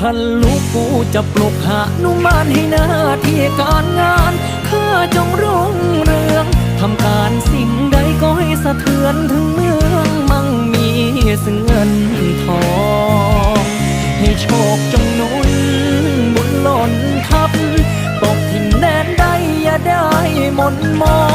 ขันลุกกูจะปลุกหานุมานให้หน้าที่การงานข้าจงรุ่งเรืองทำการสิ่งใดก็ให้สะเทือนถึงเมืองมั่งมีซึ่งเงินทองให้โชคจงนุนบุญหล่นทับตกถิ่นแดนใดอย่าได้หม่นมอง